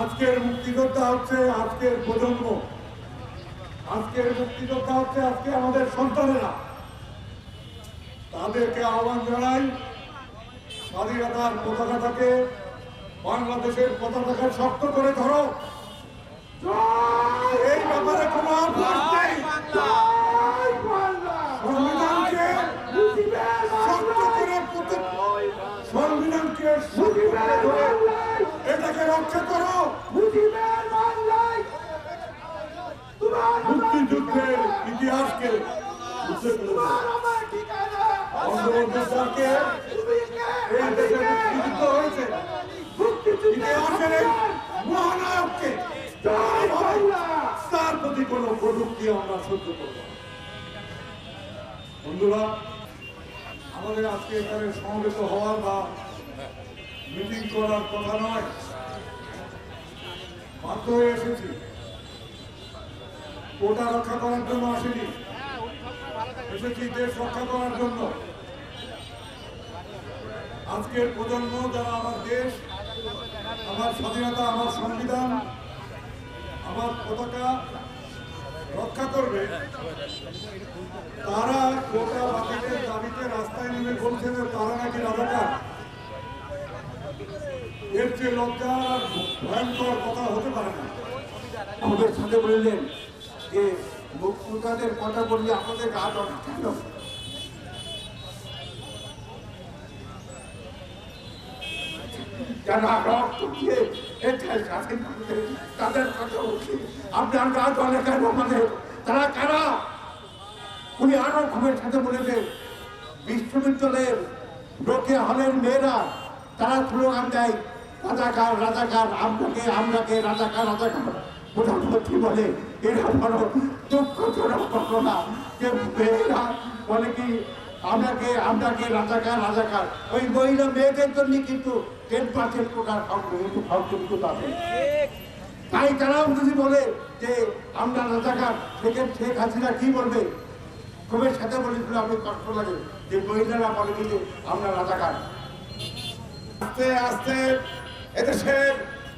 আজকের মুক্তিযোদ্ধা হচ্ছে আজকের প্রজন্ম। আজকের মুক্তিযোদ্ধা হচ্ছে আজকে আমাদের সন্তানেরা। তাদেরকে আহ্বান জানাই স্বাধীনতার পতাকাটাকে বাংলাদেশের পতাকাকে শক্ত করে ধরো। এই ব্যাপারে কোনো আপোষ নেই সংবিধানকে শক্ত করে প্রতি- সংবিধানকে শক্ত করে ধরে এটাকে রক্ষা করো মুক্তিযুদ্ধের বুঝতে বঙ্গবন্ধু স্যারকে এই দেশে মুক্তিযুদ্ধ হয়েছে। ইতিহাসের মহানায়ককে তার প্রতি কোনো প্রযুক্তি আমরা সহ্য করব বন্ধুরা আমাদের আজকে এখানে সমবেত হওয়ার বা মিটিং করার কথা নয়। বাধ্য হয়ে এসেছি। কোটা রক্ষা করার জন্য আসেনি। এসেছি দেশ রক্ষা করার জন্য। আজকের প্রজন্ম যারা আমার দেশ, আমার স্বাধীনতা, আমার সংবিধান, আমার পতাকা রক্ষা করবে, তারা কোটা বাতিলের দাবিতে রাস্তায় নেমে বলছেন যে তারা নাকি রাজাকার। এর চেয়ে লজ্জা ভয়ঙ্কর কথা হতে পারে না। আমাদের সাথে বললেন যে কথা কেন? মানে তারা উনি আরও ঘুমের সাথে বলেছেন বিশ্ববিদ্যালয়ের লোকে হলের মেয়েরা। তারা স্লোগান দেয়, রাজাকার রাজাকার, আমরাকে আমরাকে, রাজাকার রাজাকার। প্রধানমন্ত্রী বলে এরা বড় দুঃখজনক ঘটনা যে মেয়েরা বলে কি রাজাকার রাজাকার ওই মহিলা মেয়েদের জন্য কিন্তু টেন পার্সেন্ট পাবে তাই তারাও যদি বলে যে আমরা রাজাকার সেখানে শেখ হাসিনা কি বলবে সাথে বলেছিল আমি কষ্ট লাগে যে মহিলারা বলে আমরা রাজাকার আস্তে আস্তে এদেশের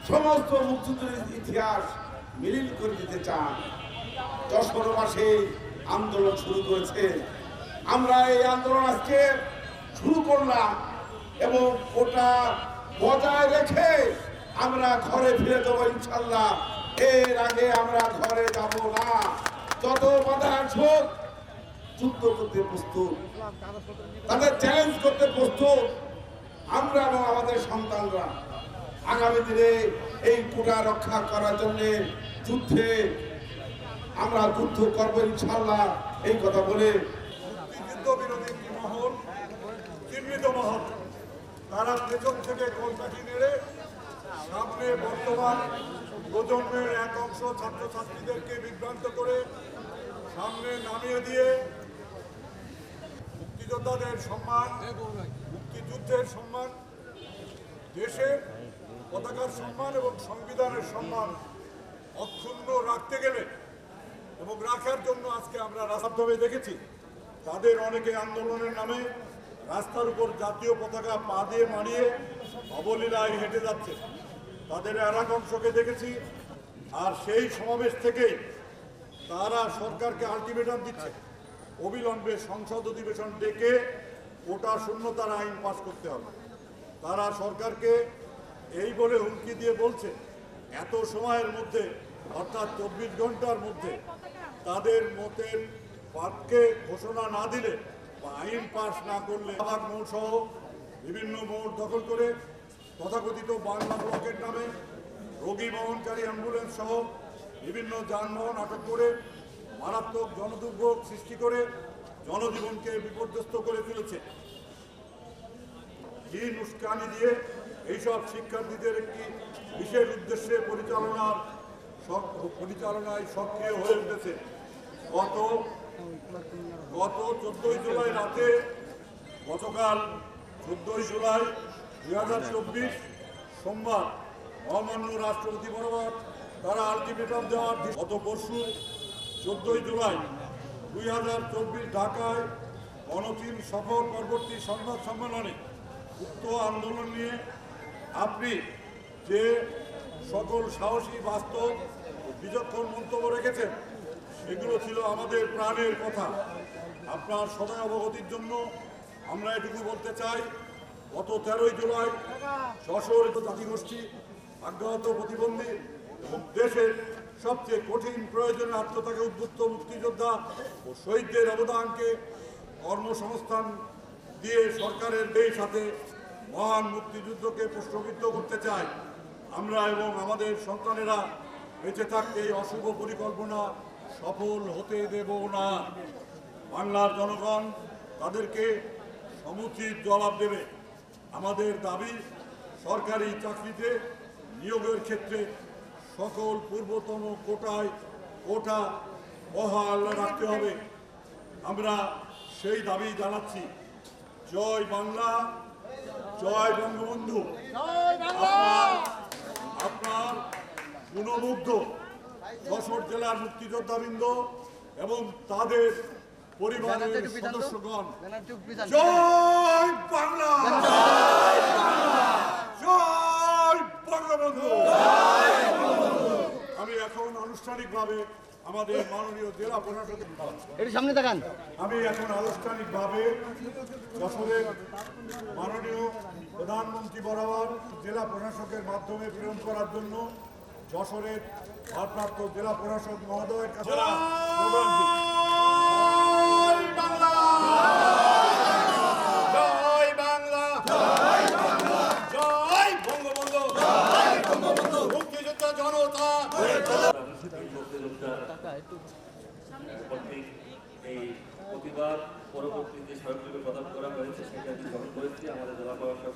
সমস্ত মুক্তিযুদ্ধের ইতিহাস মিলিল করে দিতে চান। দশ বারো মাসে আন্দোলন শুরু করেছে। আমরা এই আন্দোলন আজকে শুরু করলাম এবং ওটা বজায় রেখে আমরা ঘরে ফিরে যাব ইনশাল্লাহ। এর আগে আমরা ঘরে যাব না। যত বাধা আসুক, যুদ্ধ করতে প্রস্তুত। তাদের চ্যালেঞ্জ করতে প্রস্তুত। আমরা এবং আমাদের সন্তানরা। আগামী দিনে এই কোটা রক্ষা করার জন্য যুদ্ধে আমরা যুদ্ধ করব ইনশাল্লাহ এই কথা বলে মুক্তিযুদ্ধ বিরোধী মহল, চিহ্নিত মহল। তারা পেছন থেকে কলকাঠি নেড়ে সামনে বর্তমান প্রজন্মের এক অংশ ছাত্রছাত্রীদেরকে বিভ্রান্ত করে সামনে নামিয়ে দিয়ে মুক্তিযোদ্ধাদের সম্মান, মুক্তিযুদ্ধের সম্মান দেশের পতাকার সম্মান এবং সংবিধানের সম্মান অক্ষুণ্ণ রাখতে গেলে এবং রাখার জন্য আজকে আমরা রাস্তাভাবে দেখেছি, তাদের অনেকে আন্দোলনের নামে রাস্তার উপর জাতীয় পতাকা পা দিয়ে মারিয়ে অবলীলায় হেঁটে যাচ্ছে। তাদের আর এক অংশকে দেখেছি আর সেই সমাবেশ থেকেই তারা সরকারকে আলটিমেটাম দিচ্ছে। অবিলম্বে সংসদ অধিবেশন ডেকে কোটা শূন্যতার আইন পাশ করতে হবে। তারা সরকারকে এই বলে হুমকি দিয়ে বলছে, এত সময়ের মধ্যে, অর্থাৎ চব্বিশ ঘণ্টার মধ্যে, তাদের মতের পাঠকে ঘোষণা না দিলে বা আইন পাশ না করলে বাঘ মোড় সহ বিভিন্ন মোড় দখল করে তথাকথিত বাংলা ব্লকের নামে রোগী বহনকারী অ্যাম্বুলেন্স সহ বিভিন্ন যানবাহন আটক করে মারাত্মক জনদুর্ভোগ সৃষ্টি করে জনজীবনকে বিপর্যস্ত করে ফেলেছে। হীন উস্কানি দিয়ে এইসব শিক্ষার্থীদের একটি বিশেষ উদ্দেশ্যে পরিচালনার পরিচালনায় সক্রিয় হয়ে উঠেছে। গত গত চোদ্দই জুলাই রাতে, গতকাল চোদ্দই জুলাই দুই হাজার চব্বিশ সোমবার মহামান্য রাষ্ট্রপতি বরাবর তারা আলটিমেটাম দেওয়ার গত পরশু চোদ্দই জুলাই দুই হাজার চব্বিশ ঢাকায় গণতিন সফর পরবর্তী সংবাদ সম্মেলনে উক্ত আন্দোলন নিয়ে আপনি যে সকল সাহসী বাস্তব বিচক্ষণ মন্তব্য রেখেছেন, সেগুলো ছিল আমাদের প্রাণের কথা। আপনার সদয় অবগতির জন্য আমরা এটুকু বলতে চাই, গত তেরোই জুলাই যশোর জাতিগোষ্ঠী, আজ্ঞাত প্রতিবন্ধী এবং দেশের সবচেয়ে কঠিন প্রয়োজনে আত্মত্যাগে উদ্বুদ্ধ মুক্তিযোদ্ধা ও শহীদদের অবদানকে কর্মসংস্থান দিয়ে সরকারের এই সাথে মহান মুক্তিযুদ্ধকে প্রশ্নবিদ্ধ করতে চাই। আমরা এবং আমাদের সন্তানেরা বেঁচে থাকতে অশুভ পরিকল্পনা সফল হতে দেব না। বাংলার জনগণ তাদেরকে সমুচিত জবাব দেবে। আমাদের দাবি, সরকারি চাকরিতে নিয়োগের ক্ষেত্রে সকল পূর্বতন কোটায় কোটা বহাল রাখতে হবে। আমরা সেই দাবি জানাচ্ছি। জয় বাংলা। জয় বঙ্গবন্ধু। আপনার গুণমুগ্ধ যশোর জেলার মুক্তিযোদ্ধাবৃন্দ এবং তাদের পরিবারের সদস্যগণ। জয় বাংলা! জয় বঙ্গবন্ধু! আমি এখন আনুষ্ঠানিকভাবে আমাদের মাননীয় জেলা প্রশাসকের একটু সামনে তাকান। আমি এখন আনুষ্ঠানিকভাবে যশোরের মাননীয় প্রধানমন্ত্রী বরাবর জেলা প্রশাসকের মাধ্যমে প্রেরণ করার জন্য যশোরের ভারপ্রাপ্ত জেলা প্রশাসক মহোদয়ের কাছে পরবর্তী যে স্মারকলিপি প্রদান করা হয়েছে, সেটা আমি গ্রহণ করেছি। আমাদের জেলা প্রশাসক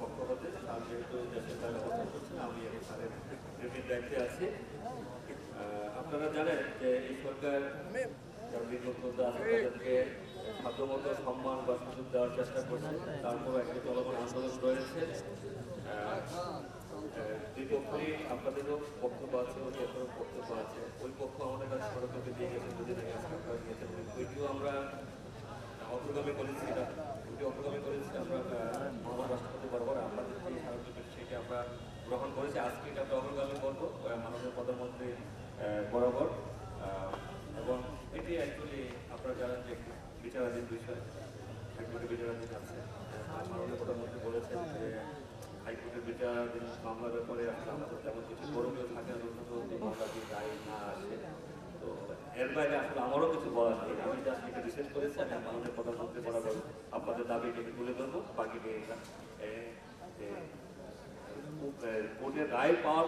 পক্ষ হতে স্যার যেহেতু আমি এই স্যারের দায়িত্বে আছি। আপনারা জানেন যে এই সরকার তাদেরকে সাধ্যমতো সম্মান বা সুযোগ দেওয়ার চেষ্টা করছে। তারপর একটি চলমান আন্দোলন রয়েছে। দ্বিপক্ষই আপনাদেরও বক্তব্য আছে ওই বক্তব্য আছে, ওই পক্ষ আমাদের কাছে সরকারকে দিয়ে গেছে দুদিন আগে সরকার দিয়েছে ওইটিও আমরা অগ্রগামী করেছি, এটা ওইটি অগ্রগামী করেছি আমরা রাষ্ট্রপতি বরাবর আপনাদের যে স্মারকলিপি সেটি আমরা গ্রহণ করেছি। আজকে এটা আমরা অগ্রগামী করব মাননীয় প্রধানমন্ত্রী বরাবর এবং এটি অ্যাকচুয়ালি আপনারা জানেন যে বিচারাধীন বিষয় হাইকোর্টে বিচারাধীন আছে। মাননীয় প্রধানমন্ত্রী বলেছেন যে হাইকোর্টের বিচারাধীন মামলার ব্যাপারে আমাদের তেমন কিছু করণীয় থাকে না মামলা রায় না আসে। এর বাইরে আসলে আমারও কিছু বলার নেই। আমি জাস্ট একটু রিসার্চ করেছি, আমি মাননীয় প্রধানমন্ত্রী বরাবর আপনাদের দাবি আমি তুলে ধরবো। বাকি কোর্টের রায় পাওয়ার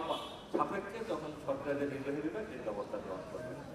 সাপেক্ষে তখন সরকারের নির্বাহী বিভাগ যে ব্যবস্থা গ্রহণ করবে।